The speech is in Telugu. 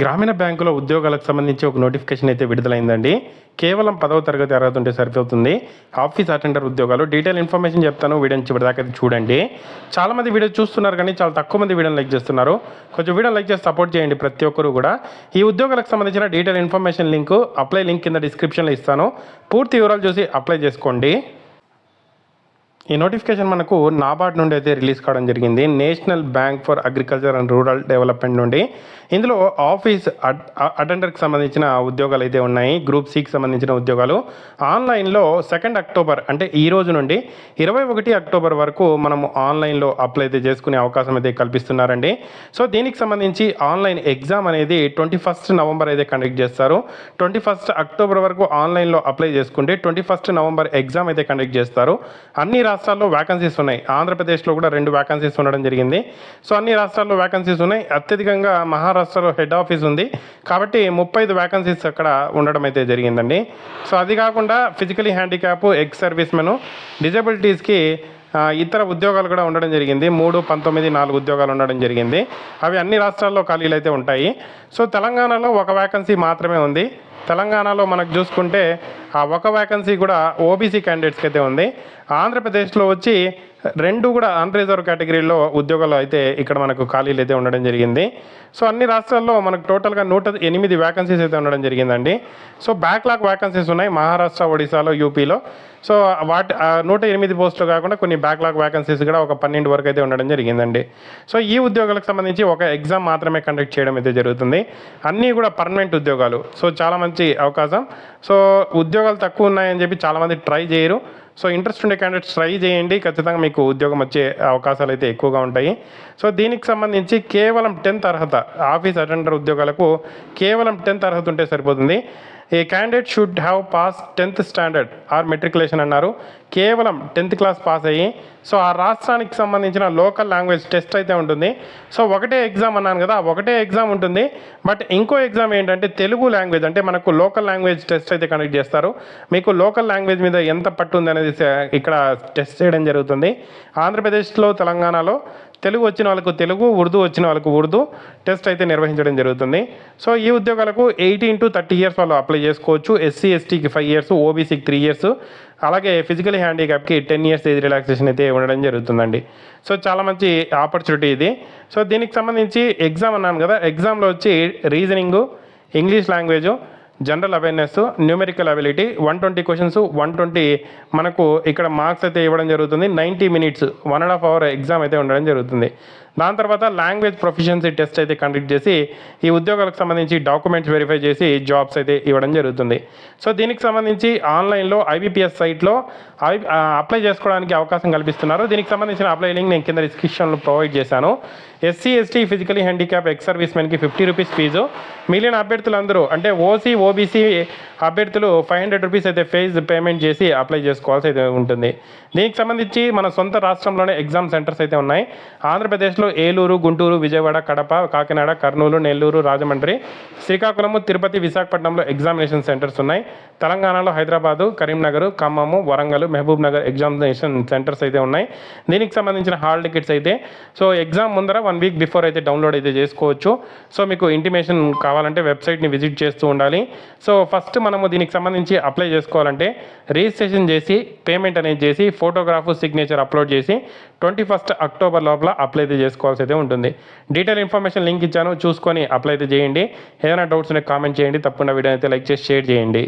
గ్రామీణ బ్యాంకులో ఉద్యోగాలకు సంబంధించి ఒక నోటిఫికేషన్ అయితే విడుదలైందండి. కేవలం పదవ తరగతి అర్హత ఉంటే సరిపోతుంది. ఆఫీస్ అటెండర్ ఉద్యోగాలు డీటెయిల్ ఇన్ఫర్మేషన్ చెప్తాను. వీడియోని చివరిదాకా చూడండి. చాలామంది వీడియో చూస్తున్నారు కానీ చాలా తక్కువ మంది వీడియోని లైక్ చేస్తున్నారు. కొంచెం వీడియో లైక్ చేసి సపోర్ట్ చేయండి ప్రతి ఒక్కరు కూడా. ఈ ఉద్యోగాలకు సంబంధించిన detail information link apply link కింద డిస్క్రిప్షన్లో ఇస్తాను. పూర్తి వివరాలు చూసి అప్లై చేసుకోండి. ఈ నోటిఫికేషన్ మనకు నాబార్డ్ నుండి అయితే రిలీజ్ కావడం జరిగింది. National Bank for Agriculture and Rural Development నుండి. ఇందులో ఆఫీస్ అ- అటెండర్కి సంబంధించిన ఉద్యోగాలు అయితే ఉన్నాయి. గ్రూప్ సికి సంబంధించిన ఉద్యోగాలు. ఆన్లైన్లో సెకండ్ అక్టోబర్ అంటే ఈ రోజు నుండి ఇరవై ఒకటి అక్టోబర్ వరకు మనము ఆన్లైన్లో అప్లై అయితే చేసుకునే అవకాశం అయితే కల్పిస్తున్నారండి. సో దీనికి సంబంధించి ఆన్లైన్ ఎగ్జామ్ అనేది ట్వంటీ ఫస్ట్ నవంబర్ అయితే కండక్ట్ చేస్తారు. ట్వంటీ ఫస్ట్ అక్టోబర్ వరకు ఆన్లైన్లో అప్లై చేసుకుంటే ట్వంటీ ఫస్ట్ నవంబర్ ఎగ్జామ్ అయితే కండక్ట్ చేస్తారు. అన్ని రాష్ట్రాల్లో వ్యాకన్సీస్ ఉన్నాయి. ఆంధ్రప్రదేశ్లో కూడా రెండు వ్యాకన్సీస్ ఉండడం జరిగింది. సో అన్ని రాష్ట్రాల్లో వ్యాకన్సీస్ ఉన్నాయి. అత్యధికంగా మహారాష్ట్రలో హెడ్ ఆఫీస్ ఉంది. కాబట్టి ముప్పై ఐదు వ్యాకన్సీస్ అక్కడ ఉండడం అయితే జరిగిందండి. సో అది కాకుండా physically handicap ex service men డిజబిలిటీస్కి ఇతర ఉద్యోగాలు కూడా ఉండడం జరిగింది. మూడు పంతొమ్మిది నాలుగు ఉద్యోగాలు ఉండడం జరిగింది. అవి అన్ని రాష్ట్రాల్లో ఖాళీలు అయితే ఉంటాయి. సో తెలంగాణలో ఒక వ్యాకన్సీ మాత్రమే ఉంది. తెలంగాణలో మనకు చూసుకుంటే ఆ ఒక వ్యాకన్సీ కూడా ఓబీసీ క్యాండిడేట్స్కి అయితే ఉంది. ఆంధ్రప్రదేశ్లో వచ్చి రెండు కూడా అన్రిజర్వ్ కేటగిరీలో ఉద్యోగాలు అయితే ఇక్కడ మనకు ఖాళీలు అయితే ఉండడం జరిగింది. సో అన్ని రాష్ట్రాల్లో మనకు టోటల్గా నూట ఎనిమిది వ్యాకన్సీస్ అయితే ఉండడం జరిగిందండి. సో బ్యాక్లాగ్ వ్యాకన్సీస్ ఉన్నాయి మహారాష్ట్ర ఒడిశాలో యూపీలో. సో వాటి నూట ఎనిమిది పోస్టులు కాకుండా కొన్ని బ్యాక్లాగ్ వ్యాకన్సీస్ కూడా ఒక పన్నెండు వరకు అయితే ఉండడం జరిగిందండి. సో ఈ ఉద్యోగాలకు సంబంధించి ఒక ఎగ్జామ్ మాత్రమే కండక్ట్ చేయడం అయితే జరుగుతుంది. అన్నీ కూడా పర్మనెంట్ ఉద్యోగాలు. సో చాలా మంచి అవకాశం. సో ఉద్యోగాలు తక్కువ ఉన్నాయని చెప్పి చాలామంది ట్రై చేయరు. సో ఇంట్రెస్ట్ ఉండే క్యాండిడేట్స్ ట్రై చేయండి. ఖచ్చితంగా మీకు ఉద్యోగం వచ్చే అవకాశాలు అయితే ఎక్కువగా ఉంటాయి. సో దీనికి సంబంధించి కేవలం టెన్త్ అర్హత ఆఫీస్ అటెండర్ ఉద్యోగాలకు కేవలం టెన్త్ అర్హత ఉంటే సరిపోతుంది. A candidate should have pass tenth standard or matriculation అన్నారు. కేవలం టెన్త్ క్లాస్ పాస్ అయ్యి సో ఆ రాష్ట్రానికి సంబంధించిన లోకల్ లాంగ్వేజ్ టెస్ట్ అయితే ఉంటుంది. సో ఒకటే ఎగ్జామ్ అన్నాను కదా ఒకటే ఎగ్జామ్ ఉంటుంది. బట్ ఇంకో ఎగ్జామ్ ఏంటంటే తెలుగు లాంగ్వేజ్ అంటే మనకు లోకల్ లాంగ్వేజ్ టెస్ట్ అయితే కండక్ట్ చేస్తారు. మీకు లోకల్ లాంగ్వేజ్ మీద ఎంత పట్టు ఉంది అనేది ఇక్కడ టెస్ట్ చేయడం జరుగుతుంది. ఆంధ్రప్రదేశ్లో తెలంగాణలో తెలుగు వచ్చిన వాళ్ళకు తెలుగు ఉర్దూ వచ్చిన వాళ్ళకు ఉర్దూ టెస్ట్ అయితే నిర్వహించడం జరుగుతుంది. సో ఈ ఉద్యోగాలకు ఎయిటీన్ టు థర్టీ ఇయర్స్ వాళ్ళు అప్లై చేసుకోవచ్చు. ఎస్సీ ఎస్టీకి ఫైవ్ ఇయర్స్ ఓబీసీకి త్రీ ఇయర్స్. అలాగే ఫిజికల్ హ్యాండిక్యాప్కి టెన్ ఇయర్స్ ఏజ్ రిలాక్సేషన్ అయితే ఉండడం జరుగుతుందండి. సో చాలా మంచి ఆపర్చునిటీ ఇది. సో దీనికి సంబంధించి ఎగ్జామ్ అన్నాను కదా ఎగ్జామ్లో వచ్చి reasoning English language general awareness numerical ability one twenty questions one twenty మనకు ఇక్కడ మార్క్స్ అయితే ఇవ్వడం జరుగుతుంది. Ninety minutes one and half hour exam అయితే ఉండడం జరుగుతుంది. దాని తర్వాత లాంగ్వేజ్ ప్రొఫిషియన్సీ టెస్ట్ అయితే కండక్ట్ చేసి ఈ ఉద్యోగాలకు సంబంధించి డాక్యుమెంట్స్ వెరిఫై చేసి జాబ్స్ అయితే ఇవ్వడం జరుగుతుంది. సో దీనికి సంబంధించి ఆన్లైన్లో ఐబీపీఎస్ సైట్లో ఐ అప్లై చేసుకోవడానికి అవకాశం కల్పిస్తున్నారు. దీనికి సంబంధించిన అప్లై లింక్ నేను కింద డిస్క్రిప్షన్లో ప్రొవైడ్ చేశాను. SC ST physically handicap ex service మెన్కి fifty rupees fee. మిగిలిన అభ్యర్థులందరూ అంటే ఓసీ ఓ ఓబీసీ అభ్యర్థులు ఫైవ్ హండ్రెడ్ రూపీస్ అయితే ఫీజ్ పేమెంట్ చేసి అప్లై చేసుకోవాల్సి అయితే ఉంటుంది. దీనికి సంబంధించి మన సొంత రాష్ట్రంలోనే ఎగ్జామ్ సెంటర్స్ అయితే ఉన్నాయి. ఆంధ్రప్రదేశ్లో ఏలూరు గుంటూరు విజయవాడ కడప కాకినాడ కర్నూలు నెల్లూరు రాజమండ్రి శ్రీకాకుళము తిరుపతి విశాఖపట్నంలో ఎగ్జామినేషన్ సెంటర్స్ ఉన్నాయి. తెలంగాణలో Hyderabad Karimnagar Khammam Warangal Mahabubnagar examination centres అయితే ఉన్నాయి. దీనికి సంబంధించిన హాల్ టికెట్స్ అయితే సో ఎగ్జామ్ ముందర వన్ వీక్ బిఫోర్ అయితే డౌన్లోడ్ అయితే చేసుకోవచ్చు. సో మీకు ఇంటిమేషన్ కావాలంటే వెబ్సైట్ని విజిట్ చేస్తూ ఉండాలి. సో ఫస్ట్ మనము దీనికి సంబంధించి అప్లై చేసుకోవాలంటే రిజిస్ట్రేషన్ చేసి పేమెంట్ అనేది చేసి ఫోటోగ్రాఫ్ సిగ్నేచర్ అప్లోడ్ చేసి ట్వంటీ ఫస్ట్ అక్టోబర్ లోపల అప్లై అయితే చేసుకోవాల్సి అయితే ఉంటుంది. డీటెయిల్ ఇన్ఫర్మేషన్ లింక్ ఇచ్చాను. చూసుకొని అప్లై అయితే చేయండి. ఏదైనా డౌట్స్ ఉంటే కామెంట్ చేయండి. తప్పకుండా వీడియో అయితే లైక్ చేసి షేర్ చేయండి.